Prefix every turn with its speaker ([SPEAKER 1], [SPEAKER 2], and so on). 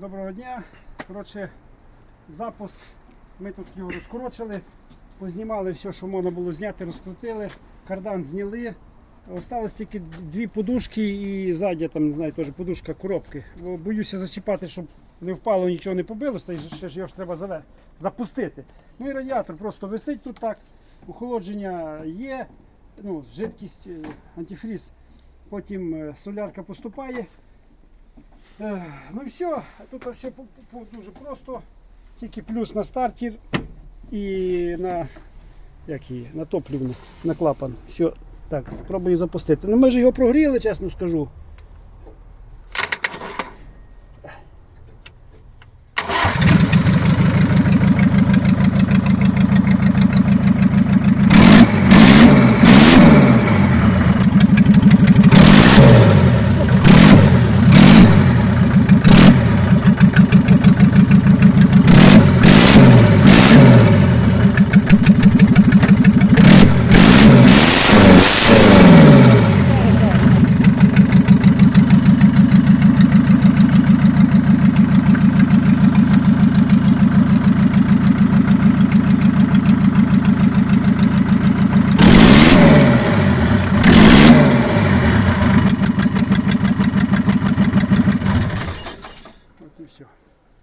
[SPEAKER 1] Доброго дня. Коротше, запуск. Ми тут його розкорочили, познімали все, що можна було зняти, розкрутили, кардан зняли. Осталось тільки дві подушки і ззаді там, не знаю, теж подушка коробки. Боюся зачіпати, щоб не впало, нічого не побилось, та ще ж його ж треба запустити. Ну і радіатор просто висить тут так, охолодження є, ну, жидкість, е, антифріз, потім е, солярка поступає. Ну все, тут все дуже просто. Тільки плюс на стартер і на, як її, на топливну, на клапан. Все, так, спробую запустити. Ну ми ж його прогріли, чесно скажу. все.